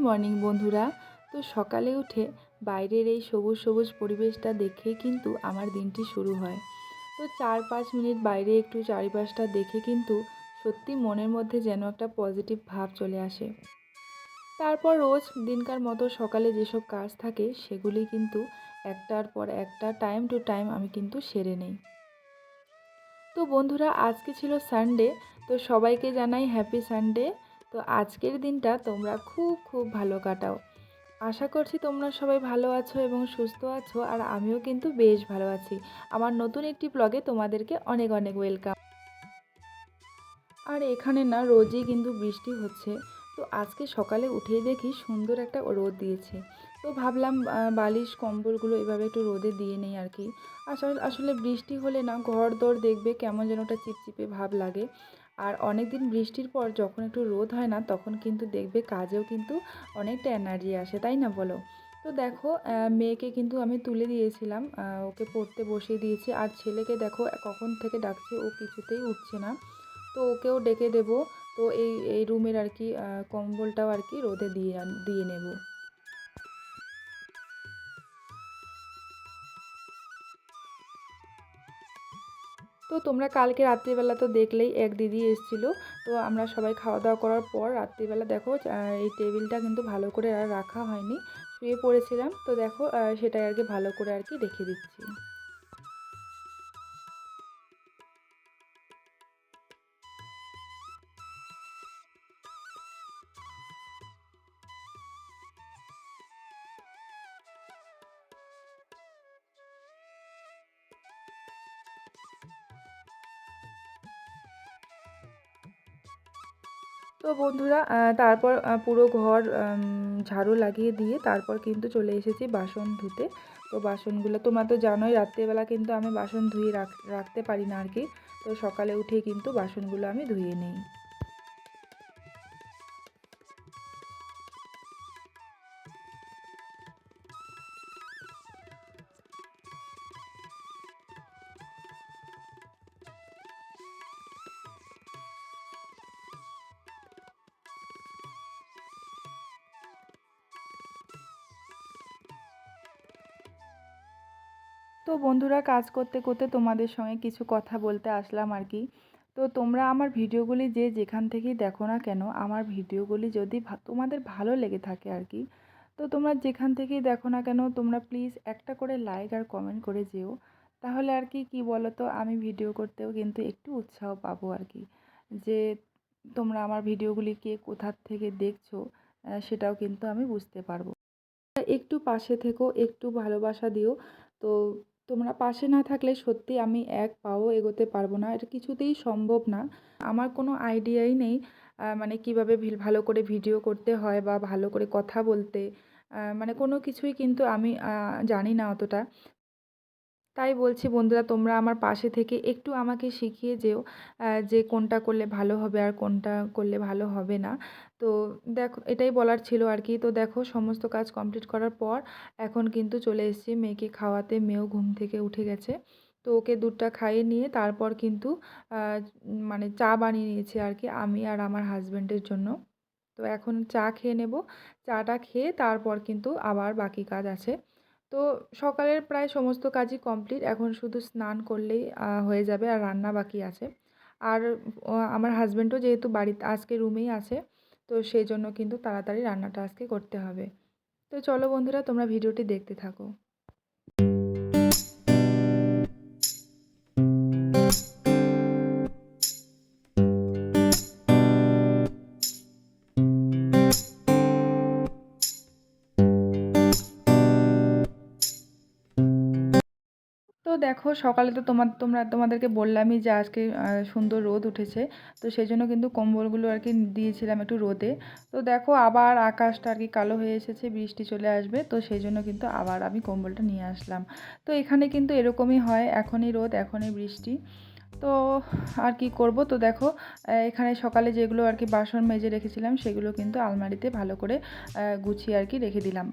Morning বন্ধুরা। তো সকালে উঠে বাইরের এই সবুজ সবুজ পরিবেশটা দেখে কিন্তু আমার দিনটি শুরু হয়। তো চার পাঁচ মিনিট বাইরে একটু চারিপাশটা দেখে কিন্তু সত্যি মনের মধ্যে যেন একটা পজিটিভ ভাব চলে আসে। তারপর রোজ দিনকার মতো সকালে যেসব কাজ থাকে সেগুলি কিন্তু একটার পর একটা টাইম টু টাইম আমি কিন্তু সেরে নেই। তো বন্ধুরা, আজকে ছিল সানডে তো সবাইকে জানাই হ্যাপি সানডে তো আজকের দিনটা তোমরা খুব খুব ভালো কাটাও। আশা করছি তোমরা সবাই ভালো আছো এবং সুস্থ আছো, আর আমিও কিন্তু বেশ ভালো আছি। আমার নতুন একটি ব্লগে তোমাদেরকে অনেক অনেক ওয়েলকাম আর এখানে না রোজই কিন্তু বৃষ্টি হচ্ছে। তো আজকে সকালে উঠেই দেখি সুন্দর একটা রোদ দিয়েছে। তো ভাবলাম বালিশ, কম্বলগুলো এভাবে একটু রোদে দিয়ে নেই আর কি। আসলে আসলে বৃষ্টি হলে না ঘর দর দেখবে কেমন যেন একটা চিপচিপে ভাব লাগে। আর অনেক দিন বৃষ্টির পর যখন একটু রোদ হয় না, তখন কিন্তু দেখবে কাজেও কিন্তু অনেকটা এনার্জি আসে, তাই না বলো? তো দেখো মেয়েকে কিন্তু আমি তুলে দিয়েছিলাম ওকে পড়তে বসিয়ে দিয়েছি। আর ছেলেকে দেখো, কখন থেকে ডাকছে ও কিছুতেই উঠছে না। তো ওকেও ডেকে দেব, তো এই এই রুমের আর কি কম্বলটাও আর কি রোদে দিয়ে দিয়ে নেব। তো তোমরা কালকে রাত্রিবেলা তো দেখলেই এক দিদি এসেছিল। তো আমরা সবাই খাওয়া দাওয়া করার পর রাত্রিবেলা দেখো এই টেবিলটা কিন্তু ভালো করে আর রাখা হয়নি। শুয়ে পড়েছিলাম। তো দেখো সেটাই আর কি ভালো করে আর কি রেখে দিচ্ছি। তো বন্ধুরা তারপর পুরো ঘর ঝাড়ু লাগিয়ে দিয়ে তারপর কিন্তু চলে এসেছি বাসন ধুতে। তো বাসনগুলো তোমরা তো জানোই, রাত্রেবেলা কিন্তু আমি বাসন ধুয়ে রাখ, রাখতে পারি না আর কি। তো সকালে উঠেই কিন্তু বাসনগুলো আমি ধুয়ে নিই। তো বন্ধুরা কাজ করতে করতে তোমাদের সঙ্গে কিছু কথা বলতে আসলাম আর কি। তো তোমরা আমার ভিডিওগুলি যে যেখান থেকেই দেখো না কেন, আমার ভিডিওগুলি যদি তোমাদের ভালো লেগে থাকে আর কি, তো তোমরা যেখান থেকেই দেখো না কেন, তোমরা প্লিজ একটা করে লাইক আর কমেন্ট করে যেও। তাহলে আর কি, কী বলো তো আমি ভিডিও করতেও কিন্তু একটু উৎসাহ পাবো আর কি। যে তোমরা আমার ভিডিওগুলি কে কোথার থেকে দেখছ সেটাও কিন্তু আমি বুঝতে পারব। একটু পাশে থেকো, একটু ভালোবাসা দিও। তো তোমরা পাশে না থাকলে সত্যি আমি এক পাও এগোতে পারব না। এটা কিছুতেই সম্ভব না। আমার কোনো আইডিয়াই নেই মানে কীভাবে ভালো করে ভিডিও করতে হয় বা ভালো করে কথা বলতে মানে কোনো কিছুই কিন্তু আমি জানি না অতটা। তাই বলছি, বন্ধুরা, তোমরা আমার পাশে থেকে একটু আমাকে শিখিয়ে যেও যে কোনটা করলে ভালো হবে আর কোনটা করলে ভালো হবে না। তো দেখো, এটাই বলার ছিল আর কি। তো দেখো, সমস্ত কাজ কমপ্লিট করার পর এখন কিন্তু চলে এসেছি মেয়েকে খাওয়াতে। মেয়েও ঘুম থেকে উঠে গেছে। তো ওকে দুধটা খাইয়ে নিয়ে তারপর কিন্তু মানে চা বানিয়ে নিয়েছি আর কি, আমি আর আমার হাজব্যান্ডের জন্য। তো এখন চা খেয়ে নেব। চাটা খেয়ে তারপর কিন্তু আবার বাকি কাজ আছে। তো সকালের প্রায় সমস্ত কাজই কমপ্লিট। এখন শুধু স্নান করলেই হয়ে যাবে আর রান্না বাকি আছে। আর আমার হাজব্যান্ডও যেহেতু বাড়িতে, আজকে রুমেই আছে, তো সেই জন্য কিন্তু তাড়াতাড়ি রান্নাটা আজকে করতে হবে। তো চলো বন্ধুরা, তোমরা ভিডিওটি দেখতে থাকো। তো দেখো সকালে তো তোমার, তোমরা, তোমাদেরকে বললামই যে আজকে সুন্দর রোদ উঠেছে। তো সেই জন্য কিন্তু কম্বলগুলো আর কি দিয়েছিলাম একটু রোদে। তো দেখো আবার আকাশটা আর কি কালো হয়ে এসেছে, বৃষ্টি চলে আসবে। তো সেই জন্য কিন্তু আবার আমি কম্বলটা নিয়ে আসলাম। তো এখানে কিন্তু এরকমই হয়, এখনই রোদ, এখনই বৃষ্টি। তো আর কি করব? তো দেখো এখানে সকালে যেগুলো আর কি বাসন মেজে রেখেছিলাম, সেগুলো কিন্তু আলমারিতে ভালো করে গুছিয়ে আর কি রেখে দিলাম।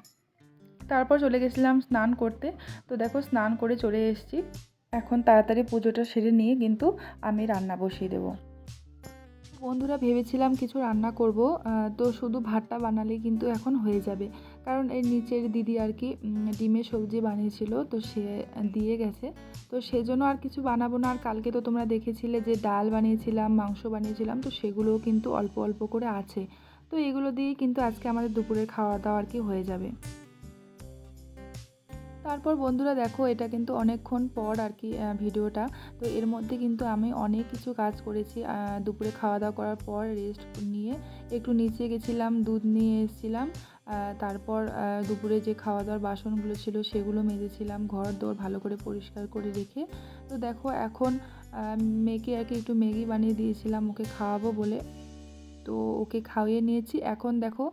তারপর চলে গেছিলাম স্নান করতে। তো দেখো স্নান করে চলে এসেছি। এখন তাড়াতাড়ি পুজোটা সেরে নিয়ে কিন্তু আমি রান্না বসিয়ে দেবো। বন্ধুরা ভেবেছিলাম কিছু রান্না করব তো শুধু ভাতটা বানালেই কিন্তু এখন হয়ে যাবে। কারণ এর নিচের দিদি আর কি ডিমের সবজি বানিয়েছিল, তো সে দিয়ে গেছে। তো সেজন্য আর কিছু বানাবো না। আর কালকে তো তোমরা দেখেছিলে যে ডাল বানিয়েছিলাম, মাংস বানিয়েছিলাম, তো সেগুলোও কিন্তু অল্প অল্প করে আছে। তো এগুলো দিয়েই কিন্তু আজকে আমাদের দুপুরের খাওয়া দাওয়া আর কি হয়ে যাবে। তারপর বন্ধুরা দেখো, এটা কিন্তু অনেকক্ষণ পর আর কি ভিডিওটা। তো এর মধ্যে কিন্তু আমি অনেক কিছু কাজ করেছি দুপুরে খাওয়া দাওয়া করার পর রেস্ট নিয়ে একটু নিচে গেছিলাম, দুধ নিয়ে এসেছিলাম তারপর দুপুরে যে খাওয়া দাওয়ার বাসনগুলো ছিল সেগুলো মেজেছিলাম ঘর দোর ভালো করে পরিষ্কার করে রেখে। তো দেখো, এখন মেয়েকে আর কি একটু ম্যাগি বানিয়ে দিয়েছিলাম, ওকে খাওয়াবো বলে। তো ওকে খাওয়িয়ে নিয়েছি। এখন দেখো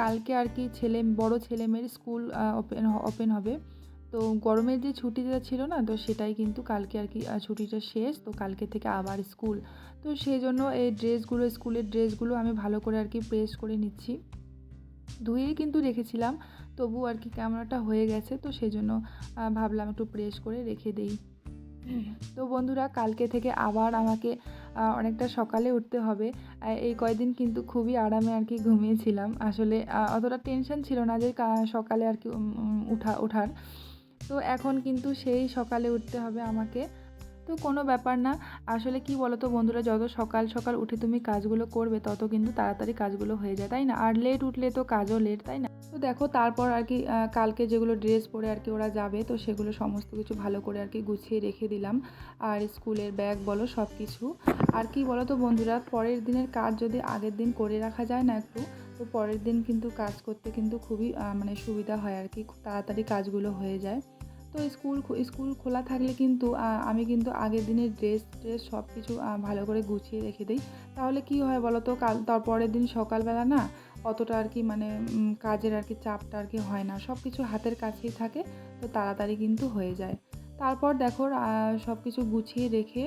কালকে আর কি ছেলে, বড় ছেলে মেয়ের স্কুল ওপেন ওপেন হবে। তো গরমের যে ছুটিটা ছিল না, তো সেটাই কিন্তু কালকে আর কি ছুটিটা শেষ। তো কালকে থেকে আবার স্কুল। তো সেই জন্য এই ড্রেসগুলো, স্কুলের ড্রেসগুলো আমি ভালো করে আর কি প্রেস করে নিচ্ছি। ধুয়েই কিন্তু রেখেছিলাম, তবু আর কি ক্যামেরাটা হয়ে গেছে, তো সেই জন্য ভাবলাম একটু প্রেস করে রেখে দেই। তো বন্ধুরা, কালকে থেকে আবার আমাকে অনেকটা সকালে উঠতে হবে। এই কয়দিন কিন্তু খুবই আরামে আর কি ঘুমিয়েছিলাম। আসলে অতটা টেনশন ছিল না যে সকালে আর কি উঠা, ওঠার। তো এখন কিন্তু সেই সকালে উঠতে হবে আমাকে। তো কোনো ব্যাপার না, আসলে কি বলো তো বন্ধুরা, যত সকাল সকাল উঠে তুমি কাজগুলো করবে, তত কিন্তু তাড়াতাড়ি কাজগুলো হয়ে যায়, তাই না? আর লেট উঠলে তো কাজও লেট তাই না? তো দেখো তারপর আর কি কালকে যেগুলো ড্রেস পরে আর কি ওরা যাবে, তো সেগুলো সমস্ত কিছু ভালো করে আর কি গুছিয়ে রেখে দিলাম। আর স্কুলের ব্যাগ বলো সব কিছু আর কি বলো তো বন্ধুরা, পরের দিনের কাজ যদি আগের দিন করে রাখা যায় না একটু তো পরের দিন কিন্তু কাজ করতে কিন্তু খুবই মানে সুবিধা হয় আর কি। খুব তাড়াতাড়ি কাজগুলো হয়ে যায়। তো স্কুল স্কুল খোলা থাকলে কিন্তু আমি কিন্তু আগের দিনের ড্রেস ট্রেস সব কিছু ভালো করে গুছিয়ে রেখে দিই। তাহলে কি হয় বলো তো কাল তারপরের দিন সকালবেলা না অতটা আর কি মানে কাজের আর কি চাপটা আর কি হয় না। সব কিছু হাতের কাছেই থাকে, তো তাড়াতাড়ি কিন্তু হয়ে যায়। তারপর দেখো সব কিছু গুছিয়ে রেখে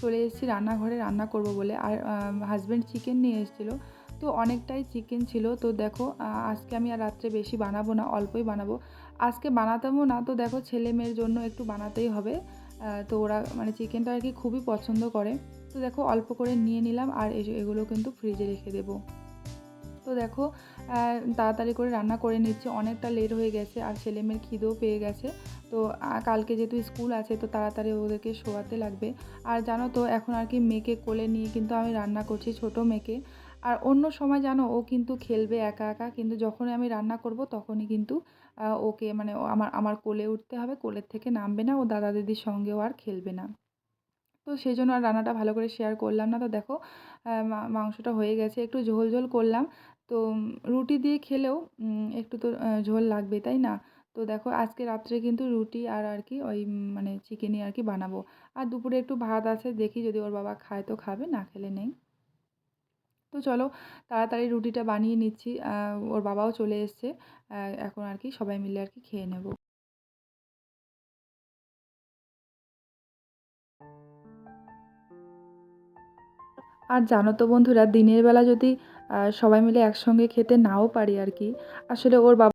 চলে এসেছি রান্নাঘরে, রান্না করব বলে। আর হাজব্যান্ড চিকেন নিয়ে এসেছিল। তো অনেকটাই চিকেন ছিল। তো দেখো আজকে আমি আর রাত্রে বেশি বানাবো না, অল্পই বানাবো। আজকে বানাতামও না, তো দেখো ছেলে মেয়ের জন্য একটু বানাতেই হবে। তো ওরা মানে চিকেনটা আর কি খুবই পছন্দ করে। তো দেখো অল্প করে নিয়ে নিলাম আর এগুলো কিন্তু ফ্রিজে রেখে দেবো। তো দেখো তাড়াতাড়ি করে রান্না করে নিচ্ছি, অনেকটা লেট হয়ে গেছে আর ছেলে মেয়ের খিদেও পেয়ে গেছে। তো কালকে যেহেতু স্কুল আছে, তো তাড়াতাড়ি ওদেরকে শোয়াতে লাগবে। আর জানো তো, এখন আর কি মেয়েকে কোলে নিয়ে কিন্তু আমি রান্না করছি, ছোট মেয়েকে। আর অন্য সময় জানো ও কিন্তু খেলবে একা একা, কিন্তু যখনই আমি রান্না করব তখনই কিন্তু ওকে মানে আমার আমার কোলে উঠতে হবে, কোলের থেকে নামবে না, ও দাদা দিদির সঙ্গেও আর খেলবে না। তো সেই জন্য আর রান্নাটা ভালো করে শেয়ার করলাম না। তো দেখো মাংসটা হয়ে গেছে, একটু ঝোল ঝোল করলাম। তো রুটি দিয়ে খেলেও একটু তো ঝোল লাগবে, তাই না? তো দেখো, আজকে রাত্রে কিন্তু রুটি আর আর কি ওই মানে চিকেনই আর কি বানাবো। আর দুপুরে একটু ভাত আছে, দেখি যদি ওর বাবা খায় তো খাবে, না খেলে নেই। তো চলো তাড়াতাড়ি রুটিটা বানিয়ে নিচ্ছি। ওর বাবাও চলে এসছে। এখন আর কি সবাই মিলে আর কি খেয়ে নেব। আর জানো তো বন্ধুরা, দিনের বেলা যদি সবাই মিলে একসঙ্গে খেতে নাও পারি আর কি। আসলে ওর বাবা